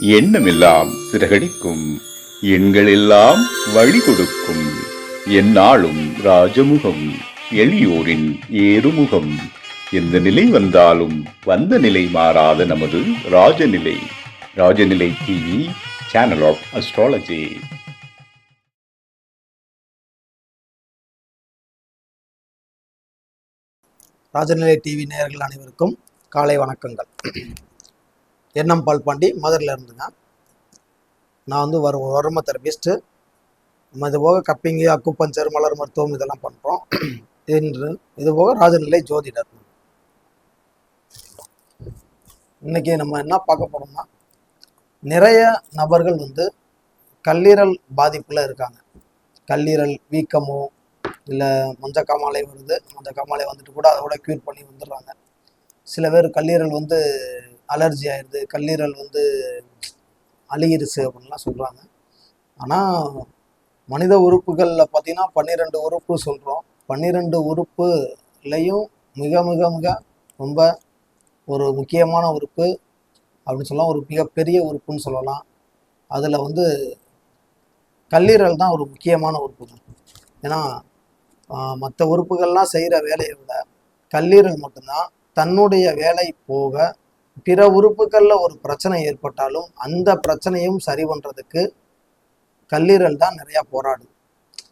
எண்ணமெல்லாம் சிறகடிக்கும். எண்களெல்லாம் வழி கொடுக்கும் எந்நாளும் ராஜமுகம் எளியோரின் ஏறுமுகம். எந்த நிலை வந்தாலும் வந்த நிலை மாறாத நமது Rajanilai. Rajanilai TV channel of astrology Rajanilai TV நேயர்கள் அனைவருக்கும் காலை வணக்கங்கள். என்எம் பால்பாண்டி மதுரையில் இருந்துங்க. நான் வந்து வர வர்ம தெரபிஸ்ட்டு இது போக கப்பிங்கு அக்குப்பஞ்சர் மலர் மருத்துவம் இதெல்லாம் பண்ணுறோம் என்று இது போக ராஜநிலை ஜோதிடர். இன்னைக்கு நம்ம என்ன பார்க்க போகிறோம்னா நிறைய நபர்கள் வந்து கல்லீரல் பாதிப்பில் இருக்காங்க. கல்லீரல் வீக்கமோ இல்லை மஞ்சக்காமாலை வருது மஞ்சக்காமாலை வந்துட்டு கூட அதோட க்யூர் பண்ணி வந்துடுறாங்க. சில பேர் கல்லீரல் வந்து அலர்ஜி ஆயிடுது கல்லீரல் வந்து அழுகிருச்சு அப்படின்லாம் சொல்கிறாங்க ஆனால் மனித உறுப்புகளில் பார்த்தீங்கன்னா பன்னிரெண்டு உறுப்பு சொல்கிறோம் பன்னிரெண்டு உறுப்புலையும் மிக மிக மிக ரொம்ப ஒரு முக்கியமான உறுப்பு அப்படின்னு சொல்லலாம். ஒரு மிகப்பெரிய உறுப்புன்னு சொல்லலாம். அதில் வந்து கல்லீரல் தான் ஒரு முக்கியமான உறுப்பு. ஏன்னா மற்ற உறுப்புகள்லாம் செய்கிற வேலையை விட கல்லீரல் மட்டும்தான் தன்னுடைய வேலை போக பிற உறுப்புகளில் ஒரு பிரச்சனை ஏற்பட்டாலும் அந்த பிரச்சனையும் சரி பண்ணுறதுக்கு கல்லீரல் தான் நிறையா போராடும்.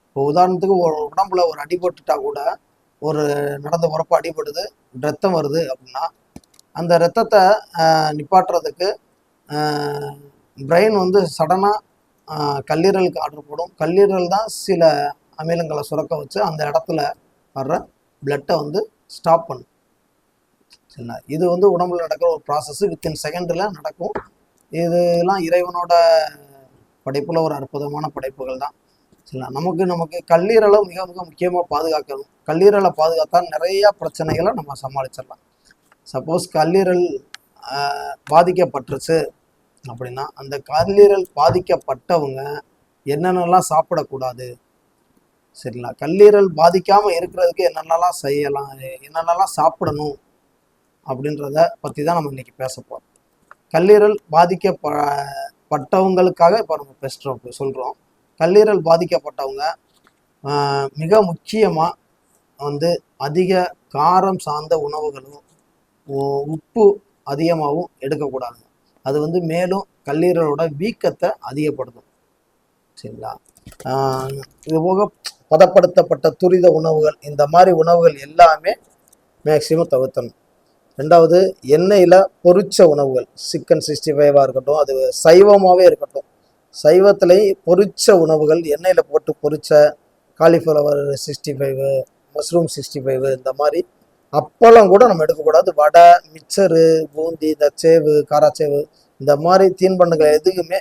இப்போ உதாரணத்துக்கு ஒரு உடம்புல ஒரு அடிபட்டுட்டா கூட ஒரு நடந்த உறப்பு அடிபடுது ரத்தம் வருது அப்படின்னா அந்த ரத்தத்தை நிப்பாட்டுறதுக்கு பிரெயின் வந்து சடனாக கல்லீரலுக்கு ஆர்டர் போடும். கல்லீரல் தான் சில அமிலங்களை சுரக்க வச்சு அந்த இடத்துல வர்ற பிளட்டை வந்து ஸ்டாப் பண்ணும். சரிங்களா இது வந்து உடம்புல நடக்கிற ஒரு ப்ராசஸ் வித்தின் செகண்டில் நடக்கும். இதெல்லாம் இறைவனோட படைப்பில் ஒரு அற்புதமான படைப்புகள் தான். சரிங்களா? நமக்கு நமக்கு கல்லீரலை மிக மிக முக்கியமாக பாதுகாக்கணும். கல்லீரலை பாதுகாத்தா நிறைய பிரச்சனைகளை நம்ம சமாளிச்சிடலாம். சப்போஸ் கல்லீரல் பாதிக்கப்பட்டுருச்சு அப்படின்னா அந்த கல்லீரல் பாதிக்கப்பட்டவங்க என்னென்னலாம் சாப்பிடக்கூடாது? சரிங்களா? கல்லீரல் பாதிக்காமல் இருக்கிறதுக்கு என்னென்னலாம் செய்யலாம்? என்னென்னலாம் சாப்பிடணும்? அப்படின்றத பற்றி தான் நம்ம இன்னைக்கு பேச போகிறோம் கல்லீரல் பாதிக்க பட்டவங்களுக்காக இப்போ நம்ம பேசுகிறோம் சொல்கிறோம் கல்லீரல் பாதிக்கப்பட்டவங்க மிக முக்கியமாக வந்து அதிக காரம் சார்ந்த உணவுகளும் உப்பு அதிகமாகவும் எடுக்கக்கூடாது. அது வந்து மேலும் கல்லீரலோட வீக்கத்தை அதிகப்படுத்தும். சரிங்களா? இது போக பதப்படுத்தப்பட்ட துரித உணவுகள் இந்த மாதிரி உணவுகள் எல்லாமே மேக்சிமம் தவிர்த்தணும். ரெண்டாவது எண்ணெயில் பொரிச்ச உணவுகள் சிக்கன் சிக்ஸ்டி ஃபைவாக இருக்கட்டும் அது சைவமாகவே இருக்கட்டும். சைவத்துலேயும் பொரிச்ச உணவுகள் எண்ணெயில் போட்டு பொரிச்ச cauliflower sixty five mushroom sixty five இந்த மாதிரி அப்பளம் கூட நம்ம எடுக்கக்கூடாது. வடை மிக்சரு பூந்தி இந்த சேவு காராச்சேவு இந்த மாதிரி தீன்பண்டங்கள் எதுக்குமே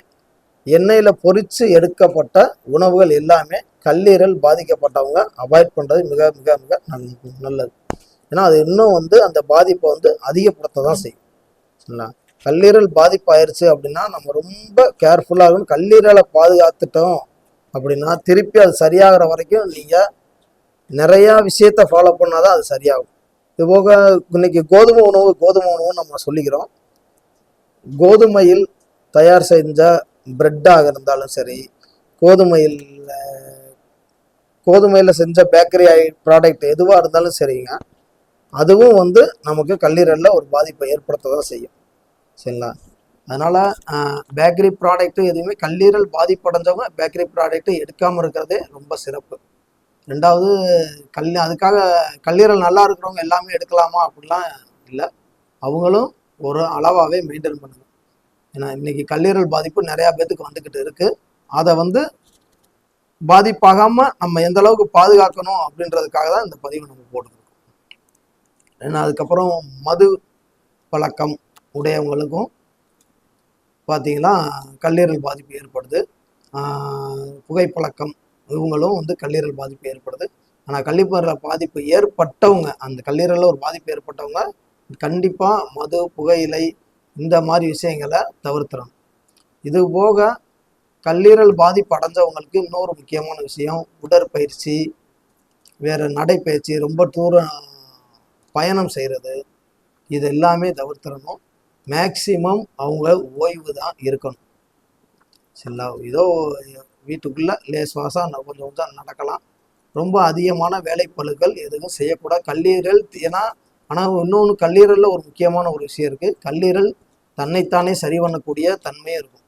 எண்ணெயில் பொரித்து எடுக்கப்பட்ட உணவுகள் எல்லாமே கல்லீரல் பாதிக்கப்பட்டவங்க அவாய்ட் பண்ணுறது மிக மிக மிக நல்லது. ஏன்னா அது இன்னும் வந்து அந்த பாதிப்பை வந்து அதிகப்படுத்த தான் செய்யும். சரிங்களா? கல்லீரல் பாதிப்பாயிருச்சு அப்படின்னா நம்ம ரொம்ப கேர்ஃபுல்லாக இருக்கணும். கல்லீரலை பாதுகாத்துட்டோம் அப்படின்னா திருப்பி அது சரியாகிற வரைக்கும் நீங்கள் நிறையா விஷயத்த ஃபாலோ பண்ணால் தான் அது சரியாகும். இது போக இன்னைக்கு கோதுமை உணவு கோதுமை உணவுன்னு நம்ம சொல்லிக்கிறோம். கோதுமையில் தயார் செஞ்ச பிரெட்டாக இருந்தாலும் சரி கோதுமையில் கோதுமையில் செஞ்ச பேக்கரி ப்ராடக்ட் எதுவாக இருந்தாலும் சரிங்க. அதுவும் வந்து நமக்கு கல்லீரலில் ஒரு பாதிப்பை ஏற்படுத்த தான் செய்யும். சரிங்களா? அதனால் பேக்கரி ப்ராடக்ட்டு எதுவுமே கல்லீரல் பாதிப்படைஞ்சவங்க பேக்கரி ப்ராடக்ட்டு எடுக்காமல் இருக்கிறதே ரொம்ப சிறப்பு. ரெண்டாவது கல் அதுக்காக கல்லீரல் நல்லா இருக்கிறவங்க எல்லாமே எடுக்கலாமா அப்படிலாம் இல்லை. அவங்களும் ஒரு அளவாகவே மெயின்டைன் பண்ணணும். ஏன்னா இன்றைக்கி கல்லீரல் பாதிப்பு நிறையா பேத்துக்கு வந்துக்கிட்டு இருக்குது அதை வந்து பாதிப்பாகாமல் நம்ம எந்த அளவுக்கு பாதுகாக்கணும் அப்படின்றதுக்காக தான் இந்த பதிவை நம்ம போட்டுக்கணும் ஏன்னா அதுக்கப்புறம் மது பழக்கம் உடையவங்களுக்கும் பார்த்தீங்கன்னா கல்லீரல் பாதிப்பு ஏற்படுது. புகைப்பழக்கம் இவங்களும் வந்து கல்லீரல் பாதிப்பு ஏற்படுது. ஆனால் கல்லீரல் பாதிப்பு ஏற்பட்டவங்க அந்த கல்லீரலில் ஒரு பாதிப்பு ஏற்பட்டவங்க கண்டிப்பாக மது புகையிலை இந்த மாதிரி விஷயங்களை தவிர்த்துறோம் இது போக கல்லீரல் பாதிப்பு அடைஞ்சவங்களுக்கு இன்னொரு முக்கியமான விஷயம் உடற்பயிற்சி வேறு நடைப்பயிற்சி ரொம்ப தூரம் பயணம் செய்கிறது இது எல்லாமே தவிர்த்துறணும் மேக்சிமம் அவங்க ஓய்வு தான் இருக்கணும். சரிங்களா? ஏதோ வீட்டுக்குள்ளே லேசுவாசாக கொஞ்சம் கொஞ்சம் நடக்கலாம். ரொம்ப அதிகமான வேலைப்பளுக்கள் எதுவும் செய்யக்கூடாது. கல்லீரல் ஏன்னா ஆனால் இன்னொன்று கல்லீரலில் ஒரு முக்கியமான ஒரு விஷயம் இருக்குது கல்லீரல் தன்னைத்தானே சரி பண்ணக்கூடிய தன்மையும் இருக்கும்.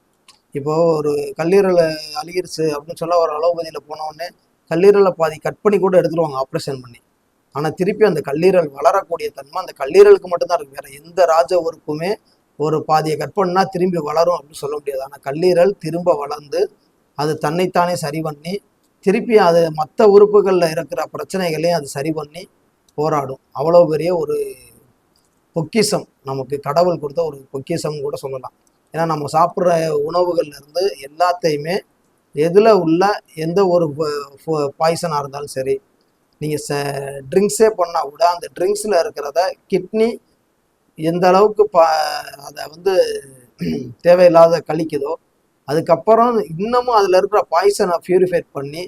இப்போ ஒரு கல்லீரலை அழுகிருச்சு அப்படின்னு சொல்ல ஒரு அலோபதியில் போன கல்லீரலை பாதி கட் பண்ணி கூட எடுத்துருவாங்க ஆப்ரேஷன் பண்ணி. ஆனால் திருப்பி அந்த கல்லீரல் வளரக்கூடிய தன்மை அந்த கல்லீரலுக்கு மட்டும்தான் இருக்கு. வேற எந்த ராஜ உறுப்புமே ஒரு பாதியை கட் பண்ணா திரும்பி வளரும் அப்படின்னு சொல்ல முடியாது. ஆனால் கல்லீரல் திரும்ப வளர்ந்து அது தன்னைத்தானே சரி பண்ணி திருப்பி அது மற்ற உறுப்புகளில் இருக்கிற பிரச்சனைகளையும் அது சரி பண்ணி போராடும். அவ்வளோ பெரிய ஒரு பொக்கிஷம் நமக்கு கடவுள் கொடுத்த ஒரு பொக்கிஷம் கூட சொல்லலாம். ஏன்னா நம்ம சாப்பிட்ற உணவுகள்லேருந்து எல்லாத்தையுமே எதில் உள்ள எந்த ஒரு பாய்சனாக இருந்தாலும் சரி நீங்கள் ச ட்ரிங்க்ஸே பண்ணால் கூட அந்த ட்ரிங்க்ஸில் இருக்கிறத கிட்னி எந்த அளவுக்கு பா அதை வந்து தேவையில்லாத கழிக்குதோ அதுக்கப்புறம் இன்னமும் அதில் இருக்கிற பாய்சனை பியூரிஃபைட் பண்ணி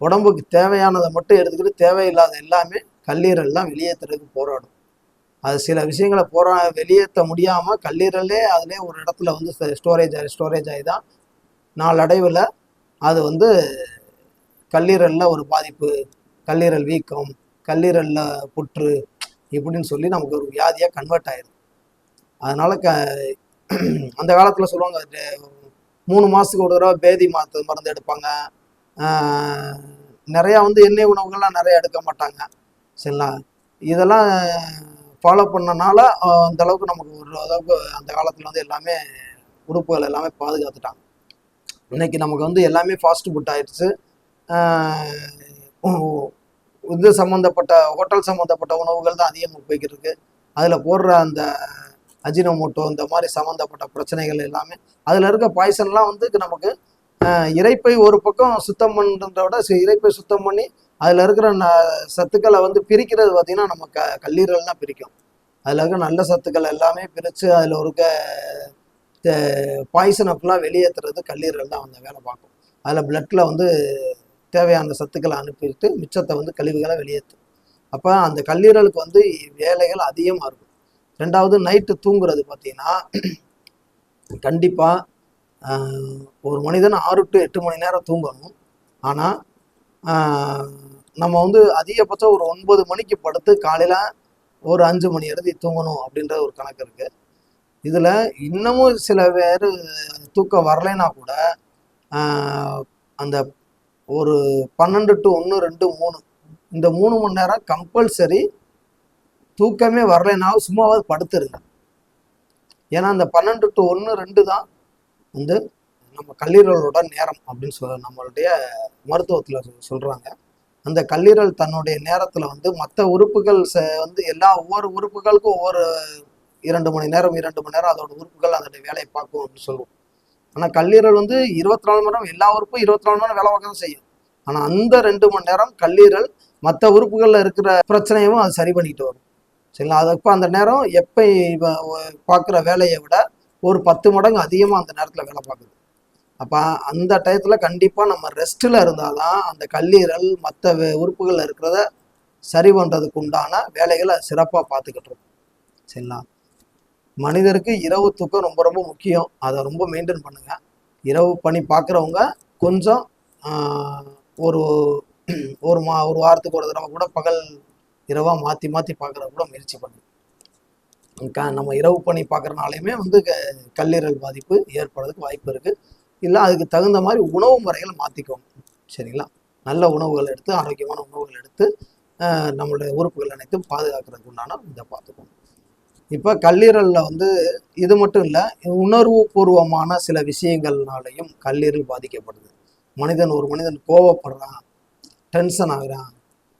உடம்புக்கு தேவையானதை மட்டும் எடுத்துக்கிட்டு தேவையில்லாத எல்லாமே கல்லீரல்லாம் வெளியேற்றுறதுக்கு போராடும். அது சில விஷயங்களை போரா வெளியேற்ற முடியாமல் கல்லீரலே அதிலே ஒரு இடத்துல வந்து ஸ்டோரேஜ் ஆகி ஸ்டோரேஜ் ஆகி தான் நாளடைவில் அது வந்து கல்லீரலில் ஒரு பாதிப்பு கல்லீரல் வீக்கம் கல்லீரலில் புற்று இப்படின்னு சொல்லி நமக்கு ஒரு வியாதியாக கன்வெர்ட் ஆயிடும் அதனால் க அந்த காலத்தில் சொல்லுவாங்க "டே- மூணு மாதத்துக்கு ஒரு தடவை பேதி மாத்து மருந்து எடுப்பாங்க. நிறையா வந்து எண்ணெய் உணவுகள்லாம் நிறைய எடுக்க மாட்டாங்க. சரிங்களா? இதெல்லாம் ஃபாலோ பண்ணனால அந்த அளவுக்கு நமக்கு ஒரு அளவுக்கு அந்த காலத்தில் வந்து எல்லாமே உறுப்புகள் எல்லாமே பாதுகாத்துட்டாங்க. இன்னைக்கு நமக்கு வந்து எல்லாமே ஃபாஸ்ட் ஃபுட் ஆயிடுச்சு. இது சம்மந்தப்பட்ட ஹோட்டல் சம்மந்தப்பட்ட உணவுகள் தான் அதிகமாக போய்கிட்டு இருக்கு அதில் போடுற அந்த அஜினோமோட்டோ இந்த மாதிரி சம்மந்தப்பட்ட பிரச்சனைகள் எல்லாமே அதில் இருக்க பாய்சன்லாம் வந்து நமக்கு இறைப்பை ஒரு பக்கம் சுத்தம் பண்ணுறத விட சி- சுத்தம் பண்ணி அதில் இருக்கிற ந சத்துக்களை வந்து பிரிக்கிறது பார்த்திங்கன்னா நம்ம க கல்லீரல் தான் பிரிக்கும். அதில் இருக்க நல்ல சத்துக்கள் எல்லாமே பிரித்து அதில் இருக்க பாய்சனை ஃபுல்லாக வெளியேற்றுறது கல்லீரல் தான் அந்த வேலை பார்க்கும். அதில் பிளட்டில் வந்து தேவையான சத்துக்களை அனுப்பிட்டு மிச்சத்தை வந்து கழிவுகளை வெளியேற்றும் அப்போ அந்த கல்லீரலுக்கு வந்து வேலைகள் அதிகமாக இருக்கும். ரெண்டாவது நைட்டு தூங்குறது பார்த்தீங்கன்னா கண்டிப்பாக ஒரு மனிதன் ஆறு டு எட்டு மணி நேரம் தூங்கணும். ஆனால் நம்ம வந்து அதிகபட்சம் ஒரு ஒன்பது மணிக்கு படுத்து காலையில் ஒரு அஞ்சு மணி இறுதி தூங்கணும் அப்படின்ற ஒரு கணக்கு இருக்குது இதில் இன்னமும் சில பேர் தூக்கம் வரலைன்னா கூட அந்த ஒரு பன்னெண்டு டு ஒன்று ரெண்டு மூணு. இந்த மூணு மணி நேரம் கம்பல்சரி தூக்கமே வரலைன்னா சும்மாவது படுத்துருங்க ஏன்னா அந்த பன்னெண்டு டு ஒன்று ரெண்டு தான் வந்து நம்ம கல்லீரலோட நேரம் அப்படின்னு சொல்ல நம்மளுடைய மருத்துவத்தில் சொல்கிறாங்க அந்த கல்லீரல் தன்னுடைய நேரத்தில் வந்து மற்ற உறுப்புகள் ச வந்து எல்லா ஒவ்வொரு உறுப்புகளுக்கும் ஒவ்வொரு இரண்டு மணி நேரம் இரண்டு மணி நேரம் அதோட உறுப்புகள் அதோடைய வேலையை பார்க்கும் அப்படின்னு சொல்லுவோம். ஆனால் கல்லீரல் வந்து இருபத்தி நாலு மணி நேரம் எல்லா உறுப்பும் இருபத்தி நாலு மணி நேரம் வேலை பார்க்க தான் செய்யும். ஆனால் அந்த ரெண்டு மணி நேரம் கல்லீரல் மற்ற உறுப்புகளில் இருக்கிற பிரச்சனையும் அது சரி பண்ணிட்டு வரும். சரிங்களா? அது அந்த நேரம் எப்போ பார்க்குற வேலையை விட ஒரு பத்து மடங்கு அதிகமாக அந்த நேரத்தில் வேலை பார்க்குது. அப்போ அந்த டயத்தில் கண்டிப்பாக நம்ம ரெஸ்ட்டில் இருந்தால் தான் அந்த கல்லீரல் மற்ற உறுப்புகளில் இருக்கிறத சரி பண்ணுறதுக்கு உண்டான வேலைகளை சிறப்பாக பார்த்துக்கிட்டு இருக்கும். சரிங்களா? மனிதருக்கு இரவு தூக்கம் ரொம்ப ரொம்ப முக்கியம். அதை ரொம்ப மெயின்டைன் பண்ணுங்க. இரவு பணி பார்க்குறவங்க கொஞ்சம் ஒரு ஒரு மா ஒரு வாரத்துக்கு ஒரு தடவை கூட பகல் இரவாக மாற்றி மாற்றி பார்க்குற கூட முயற்சி பண்ணுங்க. க நம்ம இரவு பணி பார்க்குறனாலையுமே வந்து க கல்லீரல் பாதிப்பு ஏற்படுறதுக்கு வாய்ப்பு இருக்குது இல்லை அதுக்கு தகுந்த மாதிரி உணவு முறைகளை மாற்றிக்கோங்க சரிங்களா? நல்ல உணவுகள் எடுத்து ஆரோக்கியமான உணவுகள் எடுத்து நம்மளுடைய உறுப்புகள் அனைத்தும் பாதுகாக்கிறதுக்கு உண்டான இதை பார்த்துக்கோங்க. இப்போ கல்லீரலில் வந்து இது மட்டும் இல்லை உணர்வு பூர்வமான சில விஷயங்கள்னாலையும் கல்லீரல் பாதிக்கப்படுது. மனிதன் ஒரு மனிதன் கோவப்படுறான் டென்ஷன் ஆகிறான்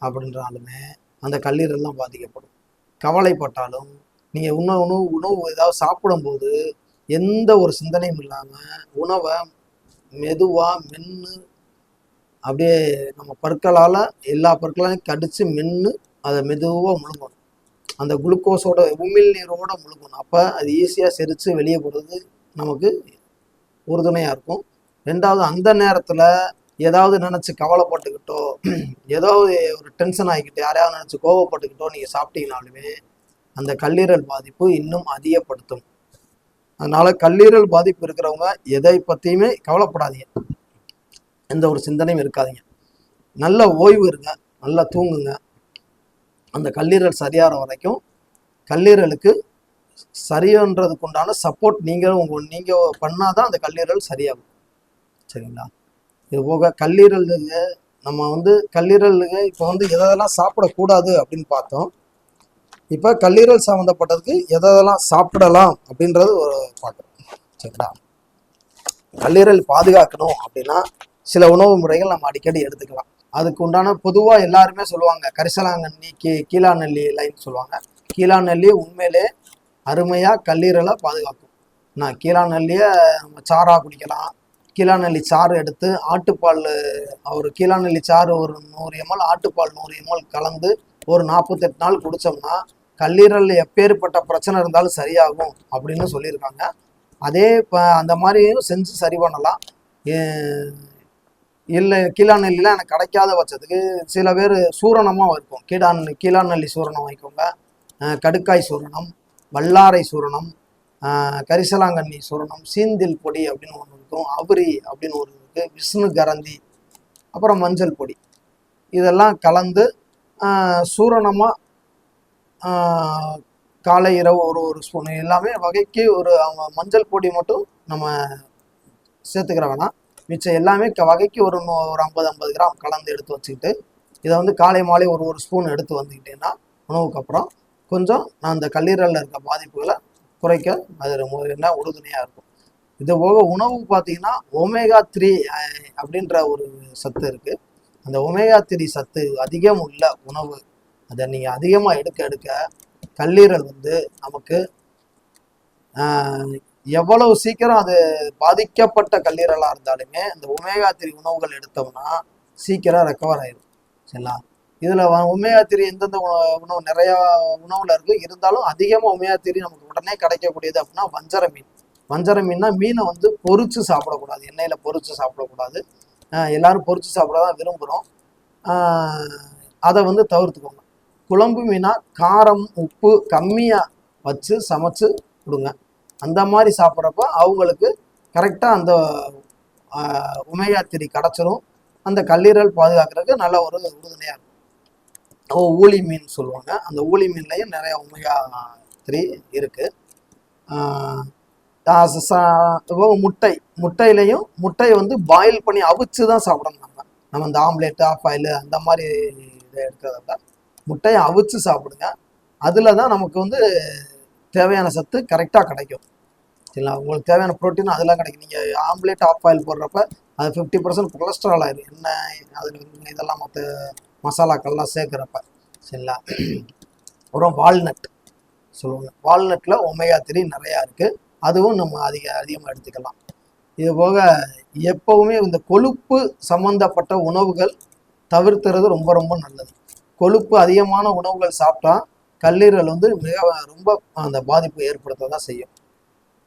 அப்படின்றாலுமே அந்த கல்லீரல்லாம் பாதிக்கப்படும். கவலைப்பட்டாலும் நீங்கள் உணவு உணவு உணவு ஏதாவது சாப்பிடும்போது எந்த ஒரு சிந்தனையும் இல்லாமல் உணவை மெதுவாக மென்று அப்படியே நம்ம பற்களால் எல்லா பற்களையும் கடித்து மென்று அதை மெதுவாக முழுங்கணும். அந்த குளுக்கோஸோட உமிழ்நீரோட முழுங்கணும் அப்போ அது ஈஸியாக செரித்து வெளியே போடுறது நமக்கு உறுதுணையாக இருக்கும். ரெண்டாவது அந்த நேரத்தில் ஏதாவது நினச்சி கவலைப்பட்டுக்கிட்டோ ஏதாவது ஒரு டென்ஷன் ஆகிக்கிட்டு யாரையாவது நினச்சி கோவப்பட்டுக்கிட்டோ நீங்கள் சாப்பிட்டீங்கனாலுமே அந்த கல்லீரல் பாதிப்பு இன்னும் அதிகப்படுத்தும். அதனால் கல்லீரல் பாதிப்பு இருக்கிறவங்க எதை பற்றியுமே கவலைப்படாதீங்க. எந்த ஒரு சிந்தனையும் இருக்காதீங்க. நல்ல ஓய்வு இருங்க. நல்லா தூங்குங்க. அந்த கல்லீரல் சரியாகிற வரைக்கும் கல்லீரலுக்கு சரின்றதுக்கு உண்டான சப்போர்ட் நீங்கள் உங்கள் நீங்கள் பண்ணாதான் அந்த கல்லீரல் சரியாகும். சரிங்களா? இது போக கல்லீரல் நம்ம வந்து கல்லீரலுக்கு இப்போ வந்து எதெல்லாம் சாப்பிடக்கூடாது அப்படின்னு பார்த்தோம். இப்போ கல்லீரல் சம்மந்தப்பட்டதுக்கு எதெல்லாம் சாப்பிடலாம் அப்படின்றது ஒரு பார்க்குறோம். சரிங்களா? கல்லீரல் பாதுகாக்கணும் அப்படின்னா சில உணவு முறைகள் நம்ம அடிக்கடி எடுத்துக்கலாம். அதுக்கு உண்டான பொதுவாக எல்லாருமே சொல்லுவாங்க கரிசலாங்கண்ணி கீ கீழாநெல்லி லைன் சொல்லுவாங்க. கீழாநெல்லி உண்மையிலே அருமையாக கல்லீரலை பாதுகாக்கும். நான் கீழாநெல்லியை நம்ம சாறாக குடிக்கலாம். கீழாநெல்லி சாறு எடுத்து ஆட்டுப்பால் ஒரு கீழாநெல்லி சாறு ஒரு நூறு எம்எல் ஆட்டுப்பால் நூறு எம்எல் கலந்து ஒரு நாற்பத்தெட்டு நாள் குடித்தோம்னா கல்லீரல் எப்பேற்பட்ட பிரச்சனை இருந்தாலும் சரியாகும் அப்படின்னு சொல்லியிருக்காங்க. அதே இப்போ அந்த மாதிரியும் செஞ்சு சரி பண்ணலாம். இல்லை கீழாநெல்லிலாம் எனக்கு கிடைக்காத பட்சத்துக்கு சில பேர் சூரணமாக இருக்கும். கீழான் கீழாநெல்லி சூரணம் வைக்கோங்க. கடுக்காய் சூரணம் வல்லாரை சூரணம் கரிசலாங்கண்ணி சூரணம் சீந்தில் பொடி அப்படின்னு ஒன்று இருக்கும். அபுரி அப்படின்னு ஒரு இருக்குது விஷ்ணு கரந்தி அப்புறம் மஞ்சள் பொடி. இதெல்லாம் கலந்து சூரணமாக காலை இரவு ஒரு ஒரு ஸ்பூன் எல்லாமே வகைக்கு ஒரு அவங்க மஞ்சள் பொடி மட்டும் நம்ம சேர்த்துக்கிற வேணாம். மிச்சம் எல்லாமே வகைக்கு ஒரு நூ- ஒரு ஐம்பது ஐம்பது கிராம் கலந்து எடுத்து வச்சுக்கிட்டு இதை வந்து காலை மாலை ஒரு ஒரு ஸ்பூன் எடுத்து வந்துக்கிட்டேன்னா உணவுக்கு அப்புறம் கொஞ்சம் நான் அந்த கல்லீரலில் இருக்க பாதிப்புகளை குறைக்க அது என்ன உறுதுணையாக இருக்கும். இது போக உணவு பார்த்தீங்கன்னா ஒமேகா த்ரீ அப்படின்ற ஒரு சத்து இருக்குது அந்த ஒமேகா த்ரீ சத்து அதிகம் உள்ள உணவு அதை நீங்கள் அதிகமாக எடுக்க எடுக்க கல்லீரல் வந்து நமக்கு எவ்வளவு சீக்கிரம் அது பாதிக்கப்பட்ட கல்லீரலாக இருந்தாலுமே இந்த ஒமேகா த்ரீ உணவுகள் எடுத்தோம்னா சீக்கிரம் ரெக்கவர் ஆயிடும் சரிங்களா? இதில் ஒமேகா த்ரீ எந்தெந்த உணவு உணவு நிறையா உணவில் இருக்குது இருந்தாலும் அதிகமாக ஒமேகா த்ரீ நமக்கு உடனே கிடைக்கக்கூடியது அப்படின்னா வஞ்சர மீன். வஞ்சர மீன்னா மீனை வந்து பொறிச்சு சாப்பிடக்கூடாது. எண்ணெயில் பொறிச்சு சாப்பிடக்கூடாது. எல்லாரும் பொறிச்சு சாப்பிட தான் விரும்புகிறோம் அதை வந்து தவிர்த்துக்கோங்க. குழம்பு மீனாக காரம் உப்பு கம்மியாக வச்சு சமைச்சு கொடுங்க. அந்த மாதிரி சாப்பிட்றப்ப அவங்களுக்கு கரெக்டாக அந்த உமையா திரி கிடச்சிரும். அந்த கல்லீரல் பாதுகாக்கிறதுக்கு நல்ல ஒரு உறுதுணையாக இருக்கும். ஓ ஊளி மீன் சொல்லுவாங்க. அந்த ஊளி மீன்லையும் நிறையா ஒமேகா த்ரீ இருக்குது முட்டை. முட்டையிலையும் முட்டையை வந்து பாயில் பண்ணி அவிச்சு தான் சாப்பிடணும் நம்ம. நம்ம இந்த ஆம்லேட்டு ஆஃப் ஆயில் அந்த மாதிரி இதை எடுக்கிறத விட முட்டையை அவிச்சு சாப்பிடுங்க. அதில் தான் நமக்கு வந்து தேவையான சத்து கரெக்டாக கிடைக்கும். சரிங்களா? உங்களுக்கு தேவையான ப்ரோட்டீன் அதெல்லாம் கிடைக்கும். நீங்கள் ஆம்லேட் ஆஃப் ஆயில் போடுறப்ப அது ஃபிஃப்டி பர்சன்ட் கொலஸ்ட்ரால் ஆயிரும். எண்ணெய் அதில் இதெல்லாம் மற்ற மசாலாக்கள்லாம் சேர்க்குறப்ப சரிங்களா? அப்புறம் வால்நட் சொல்லுவாங்க. வால்நட்டில் ஒமையா த்ரீ நிறையா இருக்குது அதுவும் நம்ம அதிக அதிகமாக எடுத்துக்கலாம். இது போக எப்போவுமே இந்த கொழுப்பு சம்மந்தப்பட்ட உணவுகள் தவிர்த்துறது ரொம்ப ரொம்ப நல்லது. கொழுப்பு அதிகமான உணவுகள் சாப்பிட்டா கல்லீரல் வந்து மிக ரொம்ப அந்த பாதிப்பு ஏற்படுத்த தான் செய்யும்.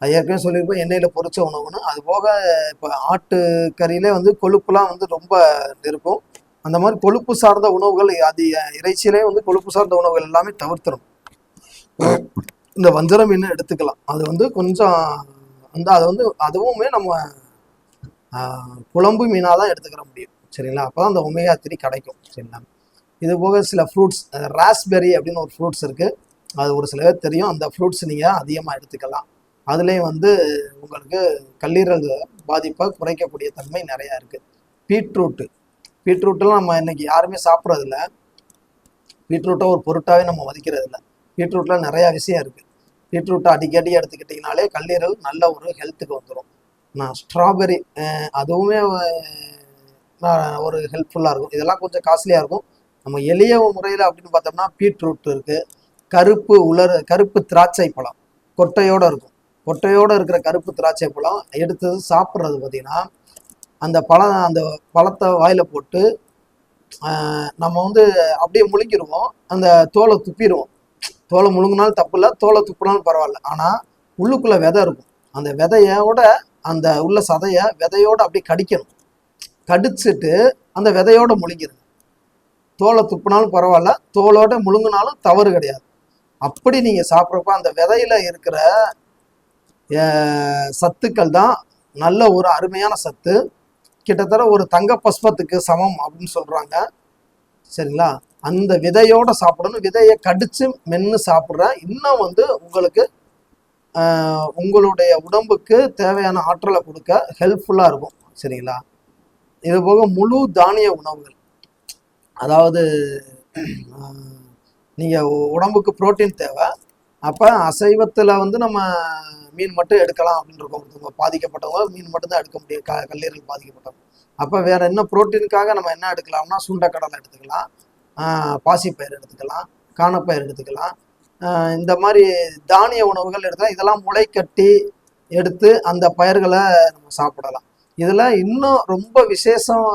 அது ஏற்கனவே சொல்லியிருப்போம் எண்ணெயில் பொறிச்ச உணவுன்னு அது போக இப்போ ஆட்டு கறியிலே வந்து கொழுப்புலாம் வந்து ரொம்ப இருக்கும் அந்த மாதிரி கொழுப்பு சார்ந்த உணவுகள் அது இறைச்சியிலே வந்து கொழுப்பு சார்ந்த உணவுகள் எல்லாமே தவிர்த்துடும் இந்த வஞ்சரம் மீன் எடுத்துக்கலாம். அது வந்து கொஞ்சம் வந்து அதை வந்து அதுவுமே நம்ம குழம்பு மீனாக தான் எடுத்துக்கிற முடியும். சரிங்களா? அப்போ தான் அந்த ஒமேகா த்ரீ கிடைக்கும். சரிங்களா? இது போக சில ஃப்ரூட்ஸ் ராஸ்பெரி அப்படின்னு ஒரு ஃப்ரூட்ஸ் இருக்குது அது ஒரு சில பேர் தெரியும். அந்த ஃப்ரூட்ஸ் நீங்கள் அதிகமாக எடுத்துக்கலாம். அதுலேயும் வந்து உங்களுக்கு கல்லீரல் பாதிப்பை குறைக்கக்கூடிய தன்மை நிறையா இருக்குது பீட்ரூட்டு. பீட்ரூட்டெலாம் நம்ம இன்றைக்கி யாருமே சாப்பிட்றதில்ல. பீட்ரூட்டை ஒரு பொருட்டாகவே நம்ம மதிக்கிறது இல்லை பீட்ரூட்டில் நிறையா விஷயம் இருக்குது பீட்ரூட்டை அடிக்கடி எடுத்துக்கிட்டிங்கனாலே கல்லீரல் நல்ல ஒரு ஹெல்த்துக்கு வந்துடும் நான் ஸ்ட்ராபெரி அதுவுமே ஒரு ஹெல்ப்ஃபுல்லாக இருக்கும். இதெல்லாம் கொஞ்சம் காஸ்ட்லியாக இருக்கும். நம்ம எளிய முறையில் அப்படின்னு பார்த்தோம்னா பீட்ரூட் இருக்குது கருப்பு உலர் கருப்பு திராட்சை பழம். கொட்டையோடு இருக்கும். கொட்டையோடு இருக்கிற கருப்பு திராட்சை பழம் எடுத்து சாப்பிட்றது பார்த்தீங்கன்னா அந்த பழம் அந்த பழத்தை வாயில் போட்டு நம்ம வந்து அப்படியே முழுங்கிடுவோம் அந்த தோலை துப்பிடுவோம். தோலை முழுங்கினாலும் தப்பு இல்லை தோலை துப்பினாலும் பரவாயில்ல. ஆனால் உள்ளுக்குள்ள விதை இருக்கும். அந்த விதையோட அந்த உள்ள சதையை விதையோடு அப்படியே கடிக்கணும். கடிச்சிட்டு அந்த விதையோட முழுங்கிடுங்க தோலை துப்புனாலும் பரவாயில்ல தோலோட முழுங்கினாலும் தவறு கிடையாது. அப்படி நீங்கள் சாப்பிட்றப்ப அந்த விதையில இருக்கிற சத்துக்கள் தான் நல்ல ஒரு அருமையான சத்து. கிட்டத்தட்ட ஒரு தங்க பஸ்பத்துக்கு சமம் அப்படின்னு சொல்கிறாங்க சரிங்களா? அந்த விதையோட சாப்பிடணும். விதையை கடித்து மென்று சாப்பிட்ற இன்னும் வந்து உங்களுக்கு உங்களுடைய உடம்புக்கு தேவையான ஆற்றலை கொடுக்க ஹெல்ப்ஃபுல்லாக இருக்கும். சரிங்களா? இது போக முழு தானிய உணவுகள். அதாவது நீங்கள் உடம்புக்கு புரோட்டீன் தேவை. அப்போ அசைவத்தில் வந்து நம்ம மீன் மட்டும் எடுக்கலாம் அப்படின்னு இருக்கோம். பாதிக்கப்பட்டவங்க மீன் மட்டும்தான் எடுக்க முடியும். க கல்லீரல் பாதிக்கப்பட்டவங்க. அப்போ வேற என்ன புரோட்டீனுக்காக நம்ம என்ன எடுக்கலாம்னா சுண்டக்கடலை எடுத்துக்கலாம். பாசிப்பயிர் எடுத்துக்கலாம். காணப்பயிர் எடுத்துக்கலாம். இந்த மாதிரி தானிய உணவுகள் எடுத்தால் இதெல்லாம் முளை கட்டி எடுத்து அந்த பயிர்களை நம்ம சாப்பிடலாம். இதில் இன்னும் ரொம்ப விசேஷம்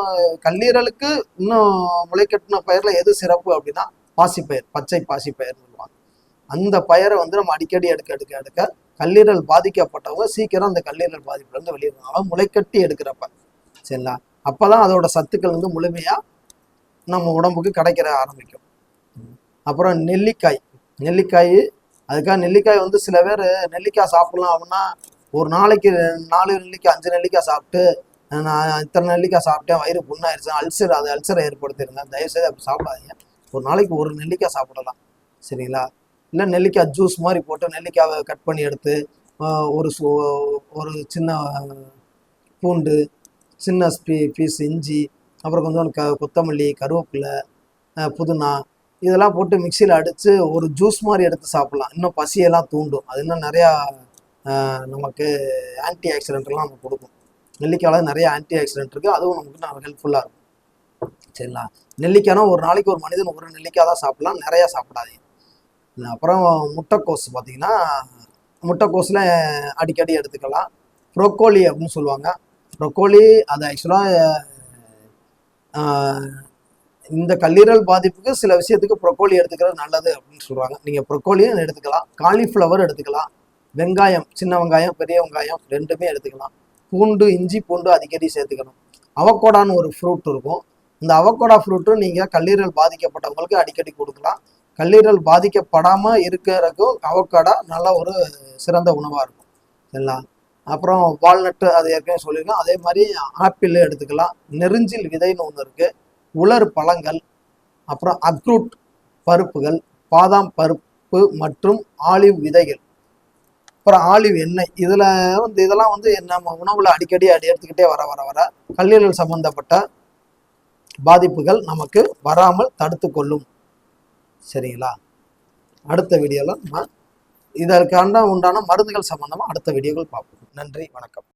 கல்லீரலுக்கு இன்னும் முளைக்கட்டின பயிரில் எது சிறப்பு அப்படின்னா பாசிப்பயிர் பச்சை பாசிப்பயிர்னு சொல்லுவாங்க. அந்த பயிரை வந்து நம்ம அடிக்கடி எடுக்க எடுக்க எடுக்க கல்லீரல் பாதிக்கப்பட்டவங்க சீக்கிரம் அந்த கல்லீரல் பாதிப்புலேருந்து வெளியே வருவாங்க முளைக்கட்டி எடுக்கிறப்ப. சரிங்களா? அப்போ தான் அதோட சத்துக்கள் வந்து முழுமையாக நம்ம உடம்புக்கு கிடைக்கிற ஆரம்பிக்கும். அப்புறம் நெல்லிக்காய். நெல்லிக்காய் அதுக்காக நெல்லிக்காய் வந்து சில பேர் நெல்லிக்காய் சாப்பிடலாம் அப்படின்னா ஒரு நாளைக்கு நாலு நெல்லிக்காய் அஞ்சு நெல்லிக்காய் சாப்பிட்டு நான் இத்தனை நெல்லிக்காய் சாப்பிட்டேன் வயிறு புண்ணாயிருச்சு அல்சர் அது அல்சரை ஏற்படுத்திருங்க தயவுசெய்து அப்படி சாப்பிடாதீங்க. ஒரு நாளைக்கு ஒரு நெல்லிக்காய் சாப்பிடலாம். சரிங்களா? இல்லை நெல்லிக்காய் ஜூஸ் மாதிரி போட்டு நெல்லிக்காவை கட் பண்ணி எடுத்து ஒரு ஒரு சின்ன பூண்டு சின்ன பீ பீஸ் இஞ்சி அப்புறம் கொஞ்சம் க கொத்தமல்லி கருவேப்பிலை புதினா இதெல்லாம் போட்டு மிக்சியில் அடித்து ஒரு ஜூஸ் மாதிரி எடுத்து சாப்பிட்லாம். இன்னும் பசியெல்லாம் தூண்டும். அது இன்னும் நிறையா நமக்கு ஆன்டி ஆக்சிடென்ட்லாம் நமக்கு கொடுக்கும். நெல்லிக்காயில் நிறைய ஆன்டி ஆக்சிடென்ட் இருக்குது அதுவும் நமக்கு நான் ஹெல்ப்ஃபுல்லாக இருக்கும். சரிங்களா? நெல்லிக்காய்னா ஒரு நாளைக்கு ஒரு மனிதன் ஒரு நெல்லிக்காய் தான் சாப்பிட்லாம். நிறையா சாப்பிடாதீங்க. அப்புறம் முட்டைக்கோஸ் பார்த்தீங்கன்னா முட்டைக்கோஸில் அடிக்கடி எடுத்துக்கலாம். ப்ரொக்கோலி அப்படின்னு சொல்லுவாங்க. ப்ரொக்கோலி அது ஆக்சுவலாக இந்த கல்லீரல் பாதிப்புக்கு சில விஷயத்துக்கு ப்ரொக்கோலி எடுத்துக்கிறது நல்லது அப்படின்னு சொல்லுவாங்க நீங்கள் ப்ரொக்கோலியும் எடுத்துக்கலாம். காலிஃப்ளவர் எடுத்துக்கலாம். வெங்காயம் சின்ன வெங்காயம் பெரிய வெங்காயம் ரெண்டுமே எடுத்துக்கலாம். பூண்டு இஞ்சி பூண்டு அடிக்கடி சேர்த்துக்கணும். அவக்கோடான்னு ஒரு ஃப்ரூட் இருக்கும். இந்த அவக்கோடா ஃப்ரூட்டும் நீங்கள் கல்லீரல் பாதிக்கப்பட்டவங்களுக்கு அடிக்கடி கொடுக்கலாம். கல்லீரல் பாதிக்கப்படாமல் இருக்கிறதுக்கும் அவக்கோடா நல்ல ஒரு சிறந்த உணவாக இருக்கும். சரிங்களா? அப்புறம் வால்நட்டு அது ஏற்கனவே சொல்லியிருக்கோம் அதே மாதிரி ஆப்பிள் எடுத்துக்கலாம். நெருஞ்சில் விதைன்னு ஒன்று இருக்குது உலர் பழங்கள் அப்புறம் அக்ரூட் பருப்புகள் பாதாம் பருப்பு மற்றும் ஆலிவ் விதைகள். அப்புறம் ஆலிவ் எண்ணெய். இதில் வந்து இதெல்லாம் வந்து நம்ம உணவில் அடிக்கடி அடி எடுத்துக்கிட்டே வர வர வர கல்லீரல் சம்பந்தப்பட்ட பாதிப்புகள் நமக்கு வராமல் தடுத்து கொள்ளும். சரிங்களா? அடுத்த வீடியோவில் இதற்கான உண்டான மருந்துகள் சம்பந்தமாக அடுத்த வீடியோக்கள் பார்ப்போம். நன்றி வணக்கம்.